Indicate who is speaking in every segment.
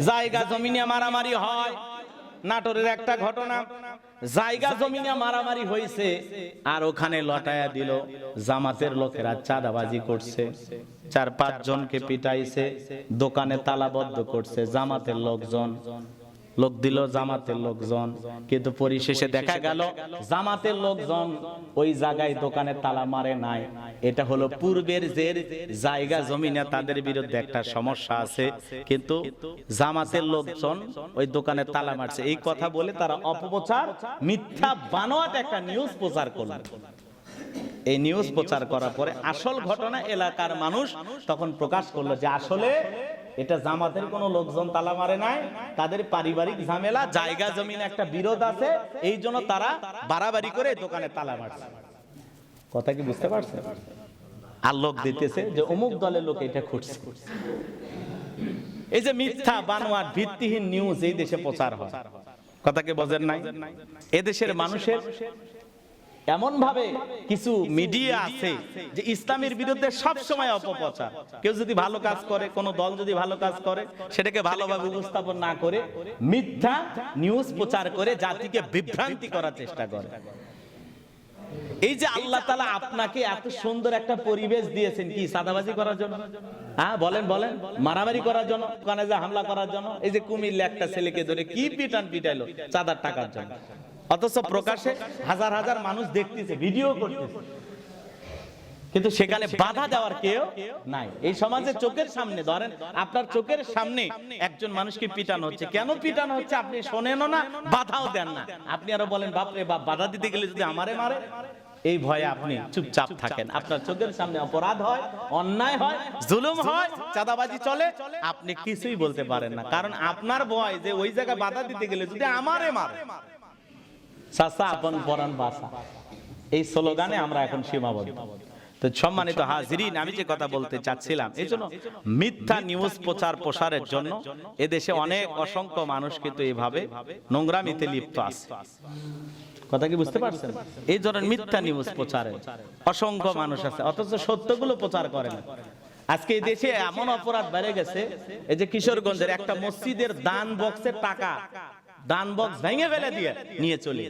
Speaker 1: জায়গা জমিনে মারামারি হয়। নাটোরের একটা ঘটনা। জায়গা জমিনে মারামারি হয়েছে আর ওখানে লটায়া দিল। জামাতের লোকেরা চাঁদাবাজি করছে। চার পাঁচ জনকে পিটাইছে। দোকানে তালাবদ্ধ করছে জামাতের লোকজন। লোক দিল জামাতের লোকজন। কিন্তু পরিশেষে দেখা গেল, জামাতের লোকজন ওই জায়গায় দোকানে তালা মারে নাই। এটা হলো পূর্বের যে জায়গা জমিনে তাদের বিরুদ্ধে একটা সমস্যা আছে। কিন্তু জামাতের লোকজন ওই দোকানে তালা মারছে। এই কথা বলে তারা অপপ্রচার, মিথ্যা বানোয়াট একটা নিউজ প্রচার করল। এই নিউজ প্রচার করার পরে আসল ঘটনা এলাকার মানুষ তখন প্রকাশ করল যে আসলে এটা জামাতের কোনো লোকজন তালা মারে নাই, তাদের পারিবারিক ঝামেলা, জায়গা, জমিনে একটা বিরোধ আছে, এই জন্য তারা বাড়াবাড়ি করে দোকানে তালা মারছে। কথা কি বুঝতে পারছেন আর লোক দিতেছে যে অমুক দলের লোক এটা খুঁজছে এই যে মিথ্যা বানোয়ার ভিত্তিহীন নিউজ এই দেশে প্রচার হয়। কথাকে বোঝেন নাই? এদেশের মানুষের এমন ভাবে কিছু মিডিয়া আছে যে ইসলামের বিরুদ্ধে সব সময় অপপ্রচার। কেউ যদি ভালো কাজ করে কোন দল যদি ভালো কাজ করে সেটাকে ভালোভাবে উপস্থাপন না করে মিথ্যা নিউজ প্রচার করে জাতিকে বিভ্রান্তি করার চেষ্টা করে। এই যে আল্লাহ তালা আপনাকে এত সুন্দর একটা পরিবেশ দিয়েছেন কি সাদাবাজি করার জন্য? হ্যাঁ বলেন বলেন। মারামারি করার জন্য ওখানে যে হামলা করার জন্য। এই যে কুমিল্লা একটা ছেলেকে ধরে কি পিটান পিটাইলো? চাঁদার টাকার জন্য। অথচ প্রকাশে হাজার হাজার মানুষ দেখতেছে ভিডিও করতেছে। কিন্তু সেখানে বাধা দেওয়ার কেউ নাই। এই সমাজে চোখের সামনে ধরেন আপনার চোখের সামনে একজন মানুষকে পিটানো হচ্ছে। কেন পিটানো হচ্ছে? আপনি শোনেনও না বাধাও দেন না। আপনি আরও বলেন বাপরে বাপ বাধা দিতে গেলে যদি আমারে মারে এই ভয়ে আপনি চুপচাপ থাকেন। আপনার চোখের সামনে অপরাধ হয় অন্যায় হয় জুলুম হয় চাঁদাবাজি চলে আপনি কিছুই বলতে পারেন না। কারণ আপনার ভয় যে ওই জায়গায় বাধা দিতে গেলে যদি আমারে মারে। চাচা আপন পরাণ বাসা। এই স্লোগানে আমরা এখন সীমাবদ্ধ। তো সম্মানিত হাজিরিন, আমি যে কথা বলতে চাচ্ছিলাম, এই জন্য মিথ্যা নিউজ প্রচার প্রসারের জন্য এদেশে অনেক অসংখ্য মানুষ কিন্তু এইভাবে নোংরামিতে লিপ্ত আছে। কথা কি বুঝতে পারছেন? এই ধরনের মিথ্যা নিউজ প্রচারে অসংখ্য মানুষ আছে, অথচ সত্যগুলো প্রচার করে না। আজকে এই দেশে এমন অপরাধ বেড়ে গেছে, এই যে কিশোরগঞ্জের একটা মসজিদের দান বক্সের টাকা দান বক্স ভেঙে ফেলে দিয়ে নিয়ে চলে।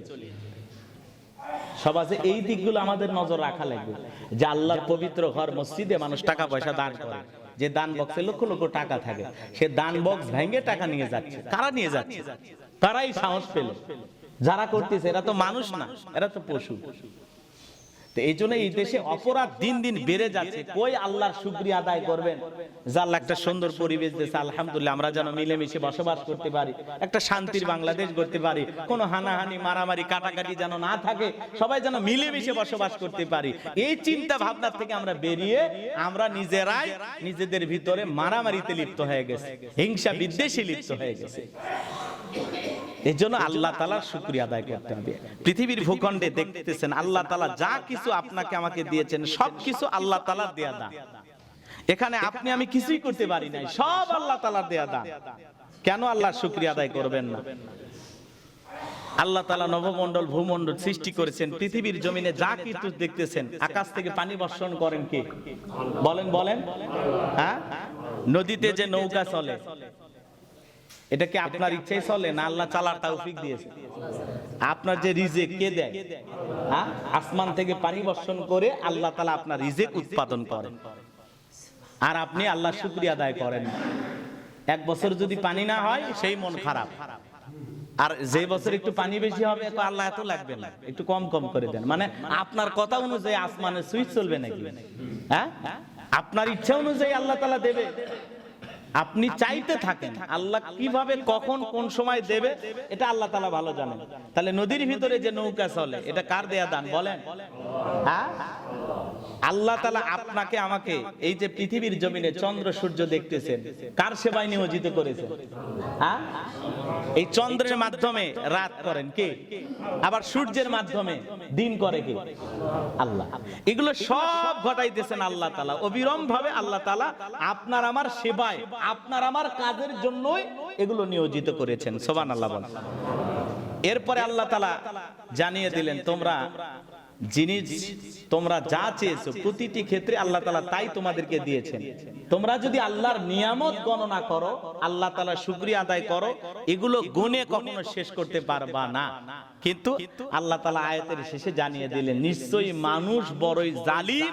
Speaker 1: সমাজে এই দিকগুলো আমাদের নজর রাখা লাগবে। যে আল্লাহর পবিত্র ঘর মসজিদে মানুষ টাকা পয়সা দান করে। যে দান বক্সে লক্ষ লক্ষ টাকা থাকে, সে দান বক্স ভেঙে টাকা নিয়ে যাচ্ছে। কারা নিয়ে যাচ্ছে? তারাই সাহস পেল। যারা করতেছে, এরা তো মানুষ না, এরা তো পশু। তো এই জন্য এই দেশে অপরাধ দিন দিন বেড়ে যাচ্ছে। কই আল্লাহর শুক্রিয়া আদায় করবেন? যে আল্লাহ একটা সুন্দর পরিবেশ দিয়েছে, আলহামদুলিল্লাহ, আমরা যেন মিলেমিশে বসবাস করতে পারি, একটা শান্তির বাংলাদেশ করতে পারি, কোনো হানাহানি, মারামারি, কাটাকাটি যেন না থাকে, সবাই যেন মিলেমিশে বসবাস করতে পারি। এই চিন্তা ভাবনা থেকে আমরা বেরিয়ে আমরা নিজেরাই নিজেদের ভিতরে মারামারিতে লিপ্ত হয়ে গেছে হিংসা বিদ্বেষে লিপ্ত হয়ে গেছে। এই জন্য আল্লাহ তালার শুক্রিয়া আদায় করতে হবে পৃথিবীর ভূখণ্ডে দেখতেছেন আল্লাহ তালা যা কিছু আপনাকে আমাকে দিয়েছেন সব কিছু আল্লাহ দেয়া দান। এখানে আপনি আমি কিছুই করতে পারি নাই সব আল্লাহ তালার দেয়া দান। কেন আল্লাহ শুক্রিয়া আদায় করবেন না? আল্লাহ তালা নবমণ্ডল ভূমণ্ডল সৃষ্টি করেছেন। পৃথিবীর জমিনে যা কিছু দেখতেছেন আকাশ থেকে পানি বর্ষণ করেন কে? বলেন বলেন। হ্যাঁ? নদীতে যে নৌকা চলে এটা কি আপনার ইচ্ছাই চলে না আল্লাহ চালার তৌফিক দিয়েছে? আপনার যে রিজেক কে দেয়? হ্যাঁ? আসমান থেকে পানি বর্ষণ করে আল্লাহ তালা আপনার রিজেক উৎপাদন করেন আর আপনি আল্লাহ শুক্রিয়া আদায় করেন এক বছর যদি পানি না হয়, সেই মন খারাপ। আর যে বছর একটু পানি বেশি হবে, তো আল্লাহ এত লাগবে না। একটু কম কম করে দেন। মানে আপনার কথা অনুযায়ী আসমানের সুইচ চলবে নাকি? হ্যাঁ? আপনার ইচ্ছা অনুযায়ী আল্লাহ তালা দেবে। আপনি চাইতে থাকেন আল্লাহ কীভাবে কখন কোন সময় দেবে এটা আল্লাহ তালা ভালো জানেন। তাহলে নদীর ভিতরে যে নৌকা চলে এটা কার দেয়া দান? বলেন। হ্যাঁ আল্লাহ তালা আপনাকে আমাকে এই যে পৃথিবীর জমিনে চন্দ্র, সূর্য দেখতেছেন, কার সেবায় নিয়োজিত করেছেন? হ্যাঁ? এই চন্দ্রের মাধ্যমে রাত করেন কে? আবার সূর্যের মাধ্যমে দিন করে কে? আল্লাহ। এগুলো সব ঘটাইতেছেন আল্লাহ তালা অবিরম ভাবে আল্লাহ তালা আপনার আমার সেবায়, আপনার আমার কাজের জন্যই এগুলো নিয়োজিত করেছেন। সোবান আল্লাহ এরপরে আল্লাহ তালা জানিয়ে দিলেন, তোমরা জিনিস তোমরা যা চেয়েছো, প্রতিটি ক্ষেত্রে আল্লাহ তালা তাই তোমাদেরকে দিয়েছেন। তোমরা যদি আল্লাহর নিয়ামত গণনা করো, আল্লাহ তালা শুক্রিয়া আদায় করো, এগুলো গুণে কখনো শেষ করতে পারবা না। কিন্তু আল্লাহ তালা আয়াতের শেষে জানিয়ে দিলেন, নিশ্চয়ই মানুষ বড়ই জালিম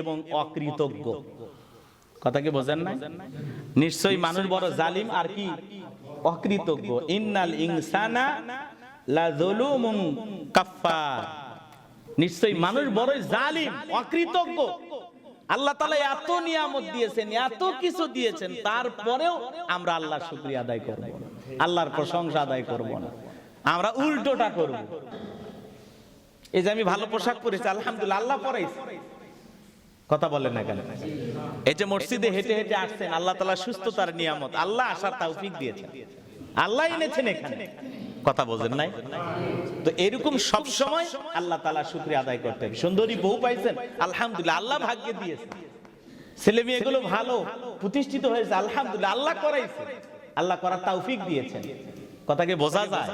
Speaker 1: এবং অকৃতজ্ঞ। কথা কি বোঝেন না নিশ্চয়ই মানুষ বড় জালিম আর কি? অকৃতজ্ঞ। ইন্নাল ইনসানা লা যুলুমুন কাফফার। নিশ্চয়ই মানুষ বড়ই জালিম অকৃতজ্ঞ। আল্লাহ তালা এত নিয়ামত দিয়েছেন এত কিছু দিয়েছেন। তারপরেও আমরা আল্লাহর শুকরিয়া আদায় করব। না আল্লাহর প্রশংসা আদায় করব না। আমরা উল্টোটা করব। এই যে আমি ভালো পোশাক পরেছি আলহামদুলিল্লাহ আল্লাহ পরাইছে। কথা বলেন না কেন? এই যে মসজিদে হেঁটে হেঁটে আসছেন আল্লাহ তালা সুস্থতার নিয়ামত। আল্লাহ আসার তৌফিক দিয়েছেন। আল্লাহ এনেছেন এখানে। কথা বোঝেন নাই? তো এরকম সব সময় আল্লাহ তালা শুক্রিয়া আদায় করতে হবে সুন্দরী বউ পাইছেন, আলহামদুলিল্লাহ, আল্লাহ ভাগ্যে দিয়েছে। ছেলে মেয়েগুলো ভালো, প্রতিষ্ঠিত হয়েছে, আলহামদুলিল্লাহ, আল্লাহ করাইছে। আল্লাহ করার তৌফিক দিয়েছেন। কথাকে বোঝা যায়?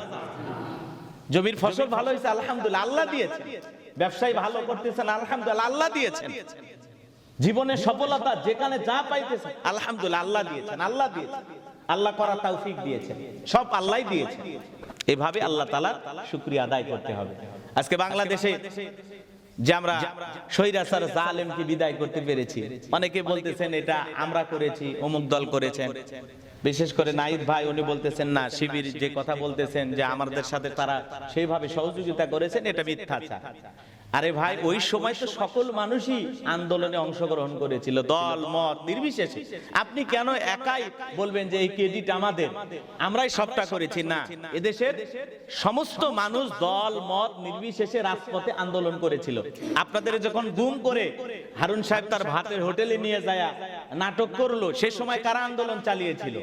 Speaker 1: জমির ফসল ভালো হয়েছে, আলহামদুলিল্লাহ, আল্লাহ দিয়েছেন। ব্যবসায়ী ভালো করতেছেন, আলহামদুলিল্লাহ, আল্লাহ দিয়েছেন। জীবনের সফলতা যেখানে যা পাইতেছেন, আলহামদুলিল্লাহ, আল্লাহ দিয়েছেন আল্লাহ দিয়েছেন। আল্লাহ করার তৌফিক দিয়েছেন। সব আল্লাহ দিয়েছেন। এভাবে আল্লাহ তালা শুক্রিয়া আদায় করতে হবে। আজকে বাংলাদেশে যে আমরা সৈরাসার জালেমকে বিদায় করতে পেরেছি, অনেকে বলতেছেন এটা আমরা করেছি, অমুক দল করেছেন। বিশেষ করে নাইদ ভাই, উনি বলতেছেন, না, শিবির যে কথা বলতেছেন যে আমাদের সাথে তারা সেইভাবে সহযোগিতা করেছেন, এটা মিথ্যাচার আরে ভাই, ওই সময় তো সকল মানুষই আন্দোলনে অংশগ্রহণ করেছিল। দল, মত, নির্বিশেষে। আপনি কেন একাই বলবেন যে এই ক্রেডিট আমাদের? আমরাই সবটা করেছি। না, এদেশের সমস্ত মানুষ দল, মত, নির্বিশেষে রাজপথে আন্দোলন করেছিল। আপনাদের যখন গুম করে হারুন সাহেব তার ভাতের হোটেলে নিয়ে যায়, নাটক করল, সে সময় কারা আন্দোলন চালিয়েছিল?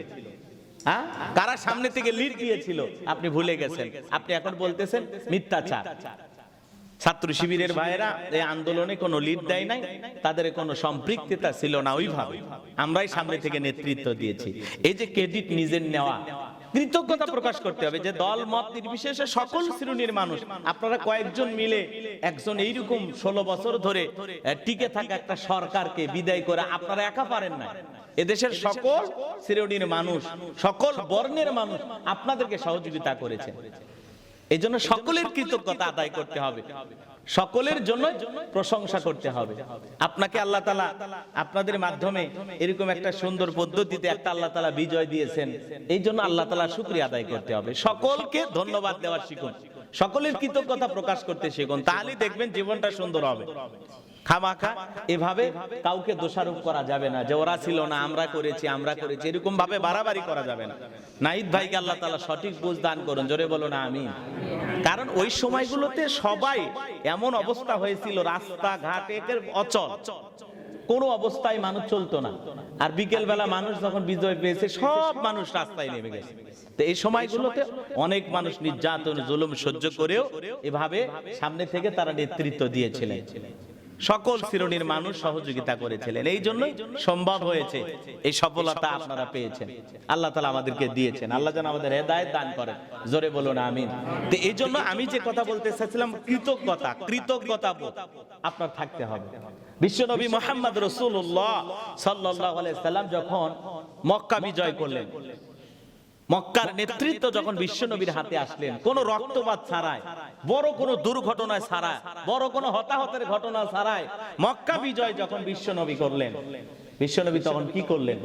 Speaker 1: হ্যাঁ? কারা সামনে থেকে লিড দিয়েছিল? আপনি ভুলে গেছেন। আপনি এখন বলতেছেন মিথ্যাচার। ছাত্র শিবিরের ভাইয়েরা এই আন্দোলনে কোনো লিড দেয় নাই, তাদের কোনো সম্পৃক্ততা ছিল না ওইভাবে। আমরাই সামনে থেকে নেতৃত্ব দিয়েছি। এই যে ক্রেডিট নিজের নেওয়া, কৃতজ্ঞতা প্রকাশ করতে হবে যে দল, মত নির্বিশেষে সকল শ্রেণির মানুষ, আপনারা কয়েকজন মিলে একজন এইরকম ষোলো বছর ধরে টিকে থাকা একটা সরকারকে বিদায় করে আপনারা একা পারেন না এদেশের সকল শ্রেণির মানুষ, সকল বর্ণের মানুষ আপনাদেরকে সহযোগিতা করেছে। এই জন্য সকলের কৃতজ্ঞতা আদায় করতে হবে। সকলের জন্য প্রশংসা করতে হবে। আপনাকে আল্লাহ তালা আপনাদের মাধ্যমে এরকম একটা সুন্দর পদ্ধতিতে একটা আল্লাহ তালা বিজয় দিয়েছেন। এই জন্য আল্লাহ তালা শুক্রিয়া আদায় করতে হবে। সকলকে ধন্যবাদ দেওয়ার শিখুন। সকলের কৃতজ্ঞতা প্রকাশ করতে শিখুন। তাহলেই দেখবেন জীবনটা সুন্দর হবে। খামাখা, এভাবে কাউকে দোষারোপ করা যাবে না। যে ওরা ছিল না, আমরা করেছি আমরা করেছি, এরকম ভাবে বাড়াবাড়ি করা যাবে না। নাইদ ভাইকে আল্লাহ তালা সঠিক বুঝ দান করুন, জোরে বলো না আমি কারণ ওই সময়গুলোতে সবাই এমন অবস্থা হয়েছিল, রাস্তাঘাট একের অচল। কোনো অবস্থায় মানুষ চলতো না। আর বিকেল বেলা মানুষ যখন বিজয় পেয়েছে, সব মানুষ রাস্তায় নেমে গেছে। তো এই সময়গুলোতে অনেক মানুষ নির্যাতন, জুলুম সহ্য করেও এভাবে সামনে থেকে তারা নেতৃত্ব দিয়েছিলেন। সকল শ্রেণির মানুষ সহযোগিতা করেছিলেন। এই জন্যই সম্ভব হয়েছে এই সফলতা আপনারা পেয়েছেন। আল্লাহ তালা আমাদেরকে দিয়েছেন। আল্লাহ যেন আমাদের হেদায়ত দান করেন। জোরে বলুন, আমিন। তো এই জন্য আমি যে কথা বলতে চাচ্ছিলাম কৃতজ্ঞতা কৃতজ্ঞতা আপনার থাকতে হবে। বিশ্বনবী মোহাম্মদ রসুল্লাহ সাল্লাহ সাল্লাম যখন মক্কা বিজয় করলেন মক্কার নেতৃত্ব যখন বিশ্বনবীর হাতে আসলেন কোন রক্তপাত ছাড়ায় বড় কোন দুর্ঘটনায় ছাড়ায় বড় কোন হতাহতের ঘটনা ছাড়ায় মক্কা বিজয় যখন বিশ্বনবী করলেন বিশ্বনবী তখন কি করলেন?